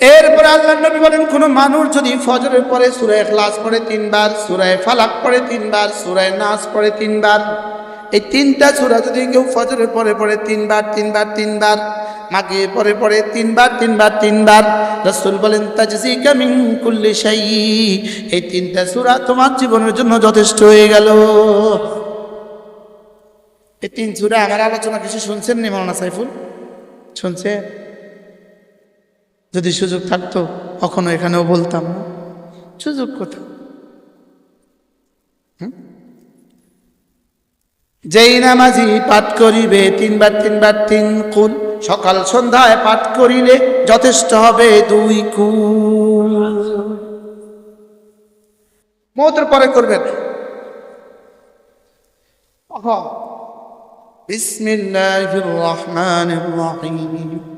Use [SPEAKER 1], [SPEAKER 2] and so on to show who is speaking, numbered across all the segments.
[SPEAKER 1] এরপরে আল্লাহ নবী বলেন, কোন মানুষ যদি ফজরের পরে সুরায় ক্লাস পড়ে তিনবার, সুরায় ফালাক পড়ে তিনবার, সুরায় নাচ পড়ে তিনবার, এই তিনটা সুরা যদি কেউ ফজরের পরে পড়ে তিনবার তিনবার তিনবার মাকে পরে পরে তিনবার তিনবার তিনবার, রসুল বলেন তাজজি কামিং কুল্লি শাই এই তিনটা সুরা তোমার জীবনের জন্য যথেষ্ট হয়ে গেল। এই তিন সুরা আমার আলোচনা কিছু শুনছেন নি মৌলানা সাইফুল? শুনছে যদি সুযোগ থাকতো, কখনো এখানেও বলতাম না। সুযোগ কোথাও? যেই নামাজি পাঠ করিবে, তিনবার তিনবার তিন কুল, সকাল সন্ধ্যায় পাঠ করিলে যথেষ্ট হবে দুই কুল। মতের পরে করবেন। বিসমিল্লাহির রহমানির রহিম।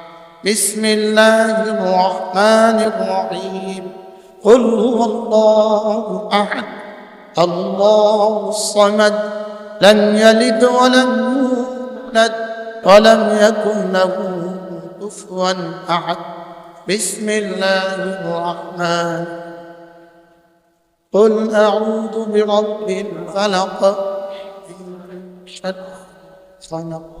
[SPEAKER 1] بسم الله الرحمن الرحيم. قل هو الله أحد الله الصمد لم يلد ولم يولد ولم يكن له كفوا أحد. بسم الله الرحمن. قل أعوذ برب الفلق. من شر خلق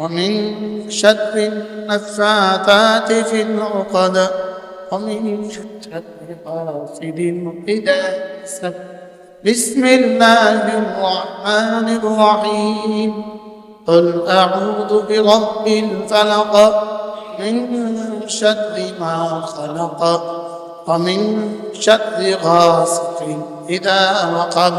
[SPEAKER 1] ومن شر النفاثات في العقد ومن شر حاسد إذا حسد بسم الله الرحمن الرحيم. قل أعوذ برب الفلق من شر ما خلق ومن شر غاسق إذا وقب.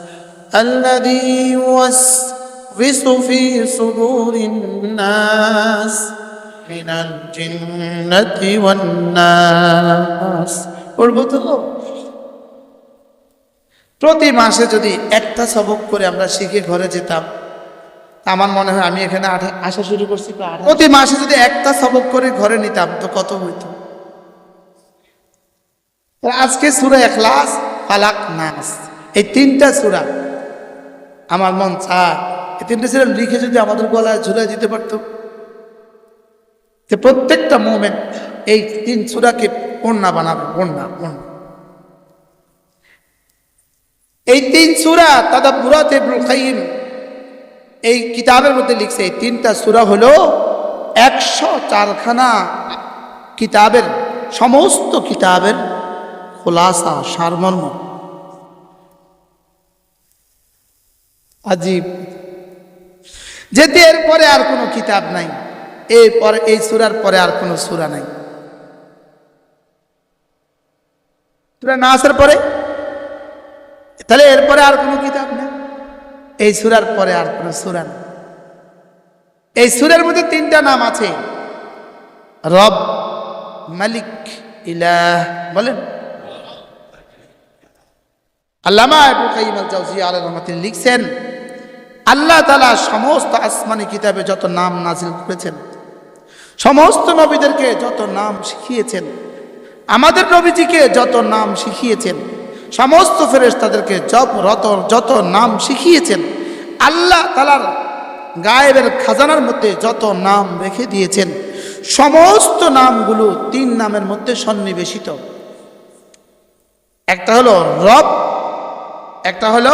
[SPEAKER 1] الذي يوسوس في صدور الناس من الجنة والناس পড়বো তো প্রতি মাসে যদি একটা সবক করে আমরা শিখে ঘরে যেতাম আমার মনে হয় আমি এখানে আঠা- আসা শুরু করছি প্রায় আঠা- প্রতি মাসে যদি একটা সবক করে ঘরে নিতাম তো কত হইতো তো আজকে সুরা এখলাস ফালাক নাস এই তিনটা সুরা আমার মন চায়। এই তিনটে সুরা লিখে যদি আমাদের গলায় ঝুলে দিতে পারতো। যে প্রত্যেকটা মোমেন্ট এই তিন সুরাকে বন্যা বানাবে বন্যা বন্যা এই তিন সুরা তাদা বুরাত ইবনুল এই কিতাবের মধ্যে লিখছে, এই তিনটা সুরা হলো একশো চারখানা কিতাবের, সমস্ত কিতাবের খোলাসা, সারমর্ম। আজীব। যেতে এরপরে আর কোনো কিতাব নাই এরপরে এই সুরার পরে আর কোনো সুরা নাই। সুরা না আসার পরে? তাহলে এরপরে আর কোনো কিতাব নেই। এই সুরার পরে আর কোনো সুরা নেই। এই সুরের মধ্যে তিনটা নাম আছে। রব, মালিক, ইলাহ, বলেন। আল্লামা আবু কাইম আল জাওজিয়া আলাইহির রহমাতুল্লাহ লিখছেন আল্লাহ তালা সমস্ত আসমানি কিতাবে যত নাম নাজিল করেছেন, সমস্ত নবীদেরকে যত নাম শিখিয়েছেন, আমাদের নবীজিকে যত নাম শিখিয়েছেন, সমস্ত ফেরেশতাদেরকে জপ রত, যত নাম শিখিয়েছেন, আল্লাহ তালার গায়েবের খাজানার মধ্যে যত নাম রেখে দিয়েছেন, সমস্ত নামগুলো তিন নামের মধ্যে সন্নিবেশিত। একটা হলো রব, একটা হলো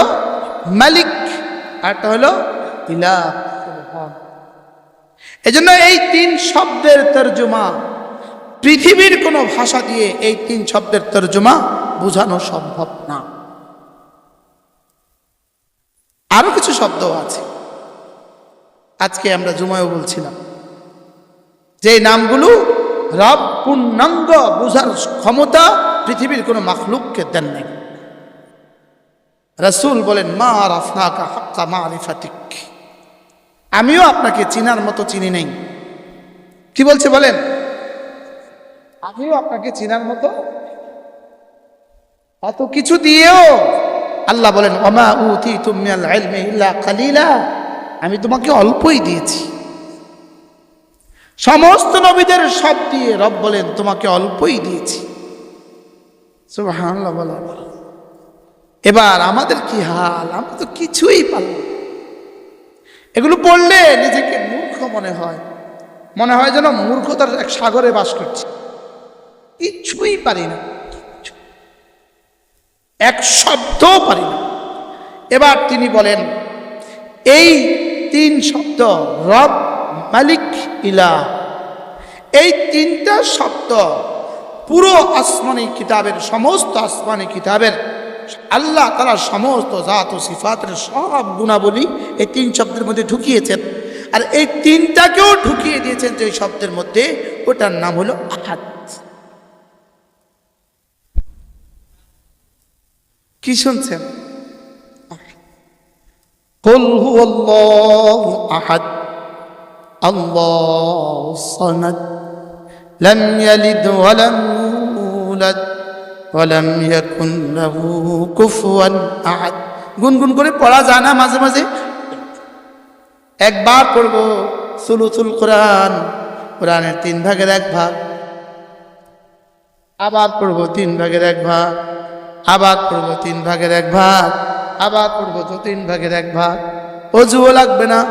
[SPEAKER 1] মালিক আর একটা হলো ইলাহ এজন্য এই তিন শব্দের তর্জমা পৃথিবীর কোনো ভাষা দিয়ে এই তিন শব্দের তর্জমা বোঝানো সম্ভব না। আরও কিছু শব্দ আছে। আজকে আমরা জুমায়ও বলছিলাম যে নামগুলো রব পূর্ণাঙ্গ বোঝার ক্ষমতা পৃথিবীর কোনো মাখলুককে দেন নাই। রসুল বলেন, মা আর আফনাকা হাক্কা মা আরিফাতিক আমিও আপনাকে চিনার মতো চিনি নেই। কি বলছে বলেন? আমিও আপনাকে চিনার মতো এত কিছু দিয়েও আল্লাহ বলেন অমা উতি তুমি ইল্লা কালিলা। আমি তোমাকে অল্পই দিয়েছি। সমস্ত নবীদের সব দিয়ে রব বলেন, তোমাকে অল্পই দিয়েছি। সুবহানাল্লাহ বলা এবার আমাদের কি হাল? আমরা তো কিছুই পারলাম। এগুলো পড়লে নিজেকে মূর্খ মনে হয়। মনে হয় যেন মূর্খতার এক সাগরে বাস করছি। কিছুই পারি না। এক শব্দও পারি না। এবার তিনি বলেন, এই তিন শব্দ রব, মালিক ইলা এই তিনটা শব্দ পুরো আসমানি কিতাবের, সমস্ত আসমানি কিতাবের আল্লাহ তারা সমস্ত জাত ও সিফাতের সব গুণাবলী এই তিন শব্দের মধ্যে ঢুকিয়েছেন আর এই তিনটাকেও ঢুকিয়ে দিয়েছেন যে শব্দের মধ্যে ওটার নাম হলো আহাদ কি শুনছেন قل هو الله أحد الله الصمد لم يلد ولم يولد ওলাম ইয়াকুন লাহু কুফুয়ান আহাদ। গুনগুন করে পড়া যায় না মাঝে মাঝে? একবার পড়ব সুলুসুল কোরআন, কোরআনের তিন ভাগের এক ভাগ। আবার পড়ব তিন ভাগের এক ভাগ। আবার পড়ব তিন ভাগের এক ভাগ। আবার পড়ব তো তিন ভাগের এক ভাগ। অজুও লাগবে না।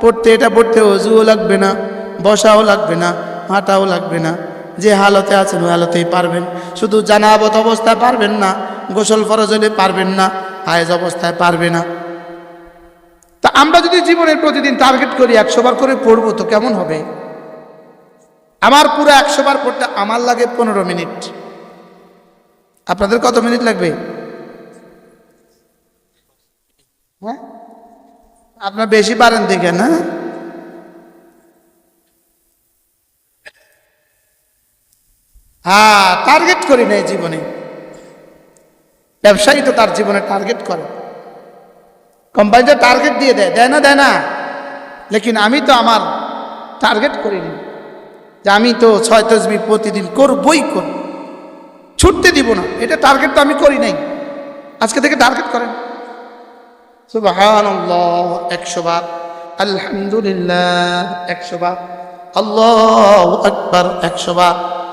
[SPEAKER 1] পড়তে এটা পড়তে অজুও লাগবে না। বসাও লাগবে না। হাঁটাও লাগবে না। যে হালতে আছেন, ওই হালতেই পারবেন। শুধু জানাবত অবস্থায় পারবেন না, গোসল ফরজ হলে পারবেন না, হায়েজ অবস্থায় পারবে না। তা আমরা যদি জীবনের প্রতিদিন টার্গেট করি, একশো বার করে পড়ব তো কেমন হবে? আমার পুরো একশো বার পড়তে আমার লাগে পনেরো মিনিট। আপনাদের কত মিনিট লাগবে? হ্যাঁ? আপনার বেশি পারেন দেখে না হ্যাঁ টার্গেট করি না জীবনে। ব্যবসায়ী তো তার জীবনে টার্গেট করে। কোম্পানিতে টার্গেট দিয়ে দেয় দেয় না দেয় না। লেকিন আমি তো আমার টার্গেট করিনি। যে আমি তো ছয় তসবি প্রতিদিন করবই করব। ছুটতে দিব না, এটা টার্গেট তো আমি করি নাই। আজকে থেকে টার্গেট করেন। একশো বার। আলহামদুলিল্লাহ, একশো বার। আল্লাহ আকবার, একশো বার।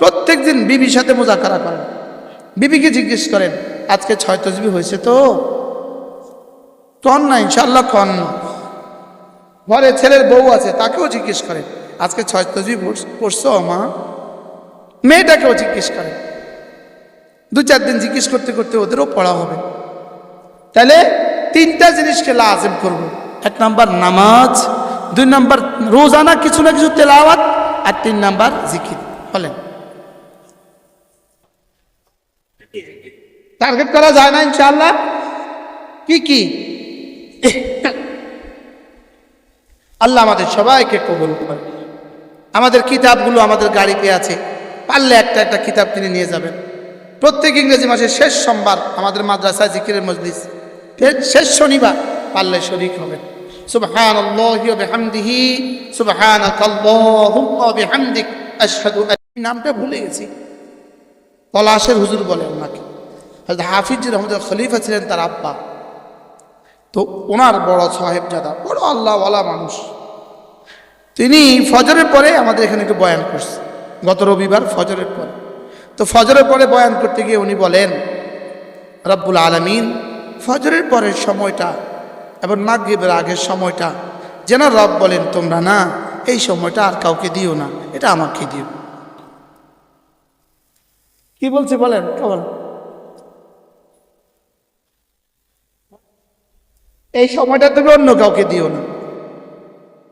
[SPEAKER 1] প্রত্যেক দিন বিবির সাথে মুজাকারা করেন। বিবিকে জিজ্ঞেস করেন, আজকে ছয় তসবি হয়েছে তো? কন না ইনশাল্লাহ কন ঘরে ছেলের বউ আছে, তাকেও জিজ্ঞেস করেন, আজকে ছয় তসবি পড়ছো মা মেয়েটাকেও জিজ্ঞেস করেন। দু চার দিন জিজ্ঞেস করতে করতে ওদেরও পড়া হবে। তাহলে তিনটা জিনিসকে লাজেম করব। এক নাম্বার নামাজ, দুই নাম্বার রোজানা, কিছু না কিছু তেলাওয়াত, আর তিন নাম্বার জিকির। বলেন। টার্গেট করা যায় না ইনশাল্লাহ কি কি? আল্লাহ আমাদের সবাইকে কবুল করে আমাদের কিতাবগুলো আমাদের গাড়িতে আছে। পারলে একটা একটা কিতাব কিনে নিয়ে যাবেন। প্রত্যেক ইংরেজি মাসের শেষ সোমবার আমাদের মাদ্রাসায় জিকিরের মজলিস। ফের শেষ শনিবার পারলে শরিক হবেন ওয়া বিহামদিহি, সুবহানাক আল্লাহুম্মা ওয়া বিহামদিক, আশহাদু আন নামটা ভুলে গেছি। পলাশের হুজুর বলে ওনাকে। হযরত হাফিজ রহমতুল্লাহ খলিফা ছিলেন তার আব্বা। তো ওনার বড় সাহেবজাদা, বড় আল্লাহওয়ালা মানুষ। তিনি ফজরের পরে আমাদের এখানে একটু বয়ান করছে। গত রবিবার ফজরের পরে। তো ফজরের পরে বয়ান করতে গিয়ে উনি বলেন, রব্বুল আলমিন, ফজরের পরের সময়টা এবং মাগরিবের আগের সময়টা, যেন রব বলেন, তোমরা না, এই সময়টা আর কাউকে দিও না, এটা আমাকে দিও। কি বলছে বলেন, কেমন? এই সময়টা তুমি অন্য কাউকে দিও না,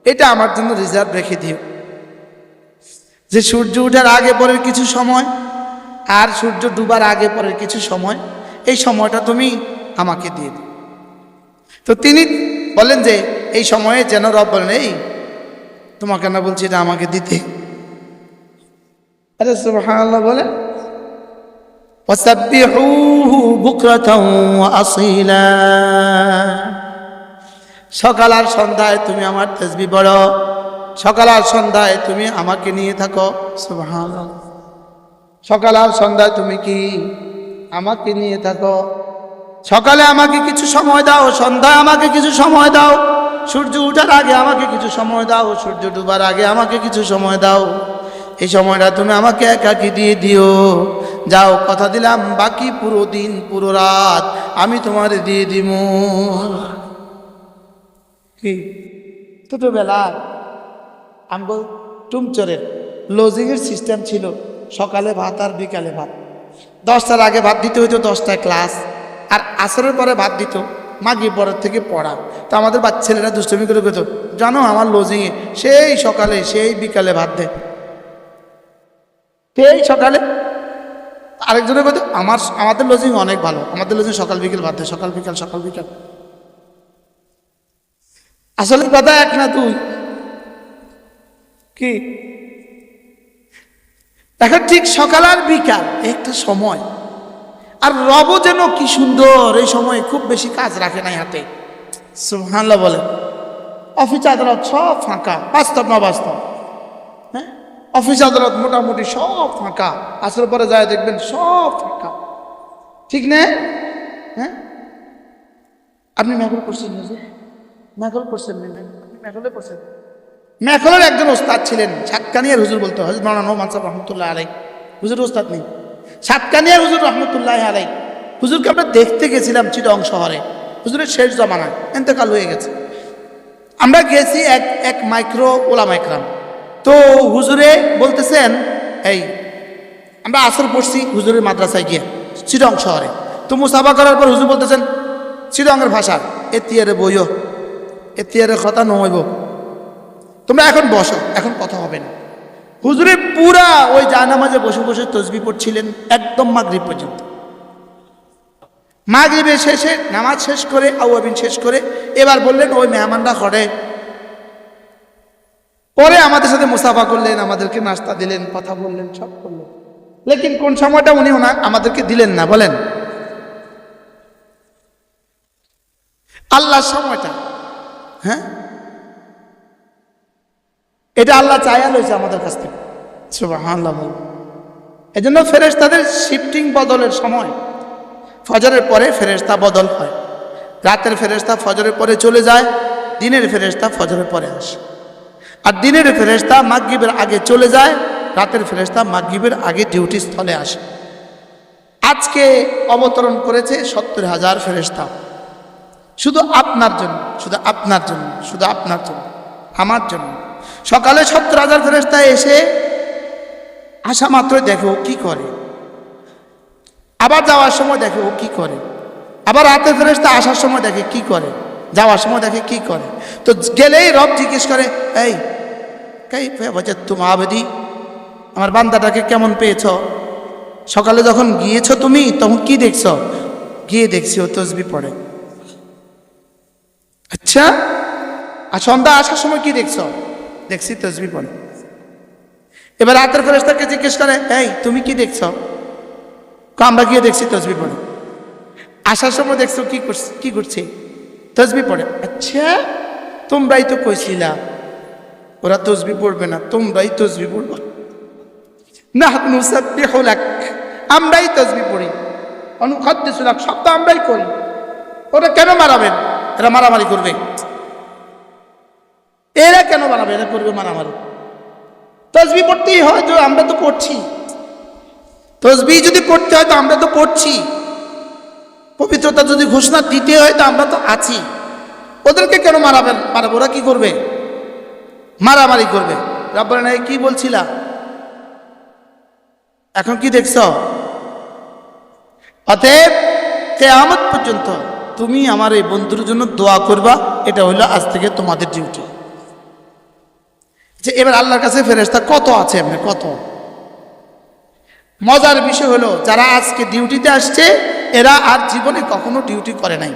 [SPEAKER 1] এটা আমার জন্য রিজার্ভ রেখে দিও। যে সূর্য ওঠার আগে পরের কিছু সময় আর সূর্য ডুবার আগে পরের কিছু সময়, এই সময়টা তুমি আমাকে দিয়ে দিও। তো তিনি বলেন যে, এই সময়ে যেন রব বলেন, এই, তোমাকে না বলছি এটা আমাকে দিতে। আরে সুবহানাল্লাহ বলে সকাল আর সন্ধ্যায় তুমি আমার তেজবি বড় সকাল আর সন্ধ্যায় তুমি আমাকে নিয়ে থাকো, সুবহানাল্লাহ। সকাল আর সন্ধ্যায় তুমি কি আমাকে নিয়ে থাকো? সকালে আমাকে কিছু সময় দাও সন্ধ্যায় আমাকে কিছু সময় দাও। সূর্য উঠার আগে আমাকে কিছু সময় দাও, সূর্য ডুবার আগে আমাকে কিছু সময় দাও। এই সময়টা তুমি আমাকে একাকি দিয়ে দিও। যাও, কথা দিলাম, বাকি পুরো দিন, পুরো রাত আমি তোমার দিয়ে দিব। কি? ছোটবেলা আমগো টুমচরের লজিংয়ের সিস্টেম ছিল সকালে ভাত আর বিকালে ভাত। দশটার আগে ভাত দিতে হইতো, দশটায় ক্লাস। আর আসরের পরে ভাত দিত মাগি পরের থেকে পড়া। তো আমাদের বাচ্চা ছেলেরা দুষ্টমি করে কইতো, জানো আমার লজিংয়ে সেই সকালে, সেই বিকালে ভাত দেয় সেই সকালে আরেকজনের কথা আমার, আমাদের লজিং অনেক ভালো, আমাদের লজিং সকাল বিকেল ভাত দেয় সকাল বিকাল সকাল বিকাল। আসলে কথা এক না তুই কি? এখন ঠিক সকাল আর বিকাল একটা সময়। আর রব যেন কি সুন্দর, এই সময় খুব বেশি কাজ রাখে নাই হাতে। সুহান্লা বলে। অফিস আদালত সব ফাঁকা, বাস্তব না বাস্তব? হ্যাঁ? অফিস আদালত মোটামুটি সব ফাঁকা আসলে পরে যায় দেখবেন সব ফাঁকা। ঠিক না? হ্যাঁ? আপনি ম্যাকল করছেন না যে? ম্যাকল করছেন আপনি ম্যাকলে করছেন ম্যাকলের একজন ওস্তাদ ছিলেন, সাতকানিয়ার হুজুর বলতে হজরত মাওলানা নোমান সাহেব রহমতুল্লাহ আলাই হুজুর ওস্তাদ নেই। সাতকানিয়া হুজুর রহমতুল্লাহ আলাই হুজুরকে আমরা দেখতে গেছিলাম চিটং শহরে। হুজুরের শেষ জমানা এতেকাল হয়ে গেছে। আমরা গেছি এক এক মাইক্রো ওলা মাইক্রাম তো হুজুরে বলতেছেন, এই, আমরা আসর পড়ছি হুজুরের মাদ্রাসায় গিয়ে চিটং শহরে। তো মুসাফা করার পর হুজুর বলতেছেন চিটংয়ের ভাষা, এতিয়ারে বইও, এতিয়ারে কথা নহইব তোমরা এখন বসো, এখন কথা হবে না। হুজুরে পুরা ওই জায়নামাজে বসে বসে তসবি পড়ছিলেন একদম মাগরিব পর্যন্ত। মাগরিবে শেষে নামাজ শেষ করে, আউয়াবিন শেষ করে এবার বললেন, ওই মেহমানরা ঘরে। পরে আমাদের সাথে মুসাফা করলেন, আমাদেরকে নাস্তা দিলেন, কথা বললেন, সব করলেন। লেকিন কোন সময়টা উনি ওনা, আমাদেরকে দিলেন না, বলেন। আল্লাহর সময়টা হ্যাঁ? এটা আল্লাহ চায়া লইছে আমাদের কাছ থেকে। সুবহানাল্লাহ। বল এই জন্য ফেরেশতাদের শিফটিং বদলের সময় ফজরের পরে ফেরেশতা বদল হয়। রাতের ফেরেশতা ফজরের পরে চলে যায় দিনের ফেরেশতা ফজরের পরে আসে। আর দিনের ফেরেশতা মাগরিবের আগে চলে যায় রাতের ফেরেশতা মাগরিবের আগে ডিউটি স্থলে আসে। আজকে অবতরণ করেছে সত্তর হাজার ফেরেস্তা শুধু আপনার জন্য শুধু আপনার জন্য শুধু আপনার জন্য আমার জন্য। সকালে সত্তর হাজার ফেরেস্তা এসে আসা মাত্রই দেখো কি করে। আবার যাওয়ার সময় দেখে ও কি করে। আবার রাতে ফেরেস্তা আসার সময় দেখে কি করে। যাওয়ার সময় দেখে কি করে। তো গেলেই রব জিজ্ঞেস করে, এই কাই বলছে তুমি আবেদি? আমার বান্দাটাকে কেমন পেয়েছ? সকালে যখন গিয়েছো তুমি, তখন কি দেখছ? গিয়ে দেখছি ও তসবি পড়ে। আচ্ছা আর সন্ধ্যা আসার সময় কি দেখছ? দেখছি তসবি পড়ে। এবার রাতের ফেরেস্তাকে জিজ্ঞেস করে, এই, তুমি কি দেখছ? আমরা গিয়ে দেখছি তসবি পড়ে। আসার সময় দেখছ কি করছে কি করছে? তসবি পড়ে। আচ্ছা তোমরাই তো কইছিলা, ওরা তসবি পড়বে না, তোমরাই তসবি পড়বে। না আমরাই তসবি পড়ি। অনুখাদ্দিসু লাক সব তো আমরাই করি। ওরা কেন মারাবেন? এরা মারামারি করবে। এরা কেন মারাবে এরা করবে মারামারি তসবি পড়তেই হয় যে আমরা তো পড়ছি তসবি যদি করতে হয় তো আমরা তো পড়ছি পবিত্রতা যদি ঘোষণা দিতে হয় তো আমরা তো আছি। ওদেরকে কেন মারাবেন মারাব? ওরা কি করবে? মারামারি করবে। রব্বানা নাই কি বলছিলা? এখন কি দেখছ? অতএব কেয়ামত পর্যন্ত তুমি আমার এই বন্ধুর জন্য দোয়া করবা। এটা হলো আজ থেকে তোমাদের ডিউটি। যে এবার আল্লাহর কাছে ফেরেস্তা কত আছে এমনি, কত? মজার বিষয় হলো, যারা আজকে ডিউটিতে আসছে, এরা আর জীবনে কখনো ডিউটি করে নাই।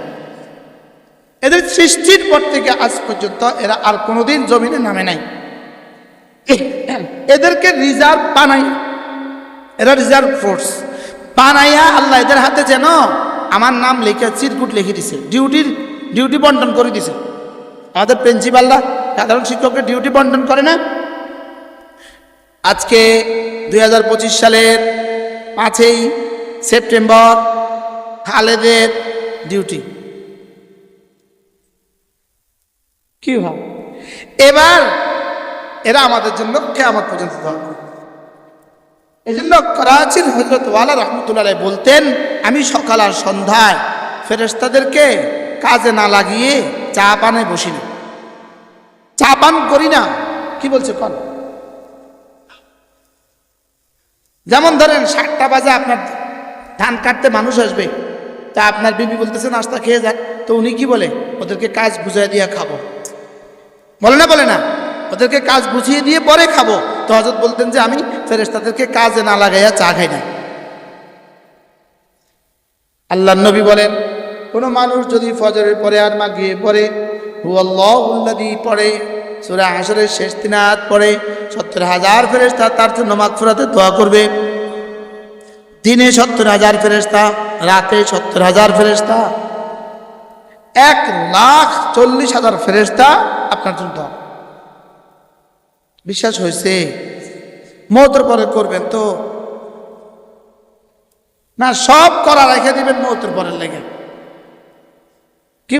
[SPEAKER 1] এদের সৃষ্টির পর থেকে আজ পর্যন্ত এরা আর কোনোদিন জমিনে নামে নাই। এদেরকে রিজার্ভ বানাই। এরা রিজার্ভ ফোর্স বানাইয়া আল্লাহ এদের হাতে যেন আমার নাম লিখে চিরকুট লিখে দিছে। ডিউটির, ডিউটি বন্টন করে দিছে। আমাদের প্রিন্সিপালরা সাধারণ শিক্ষকের ডিউটি বন্টন করে না? আজকে দুই হাজার পঁচিশ সালের পাঁচই সেপ্টেম্বর খালেদের ডিউটি কি হয় এবার এরা আমাদের জন্য কেমন পর্যন্ত দোয়া এই জন্য করাচির হজরত ওয়ালা রহমতুল্লাহ বলতেন, আমি সকাল আর সন্ধ্যায় ফেরেস্তাদেরকে কাজে না লাগিয়ে চা পানে বসি না চা পান করি না। কি বলছে কন? যেমন ধরেন সাতটা বাজে আপনার ধান কাটতে মানুষ আসবে, তা আপনার বিবি বলতেছে, নাস্তা খেয়ে যান তো উনি কি বলে? ওদেরকে কাজ বুঝাই দিয়ে খাব। বলে না বলে না। ওদেরকে কাজ বুঝিয়ে দিয়ে পরে খাব। তো হজরত বলতেন যে, আমি ফেরেস্তাদেরকে কাজে না লাগাইয়া চা খাই না। আল্লাহ নবী বলেন, কোনো মানুষ যদি ফজরের পরে আর মাগিয়ে পড়ে হু আল্লাহ পড়ে। সুরা হাসরের শেষ দিনাত পড়ে। সত্তর হাজার ফেরেস্তা তার জন্য মাগফুরাতে দোয়া করবে। দিনে সত্তর হাজার ফেরেস্তা রাতে সত্তর হাজার ফেরেস্তা এক লাখ চল্লিশ হাজার ফেরেস্তা আপনার জন্য দোয়া। বিশ্বাস হয়েছে? মৌতের পরে করবেন তো? না, সব করা রেখে দিবেন মৌতের পরের লেগে।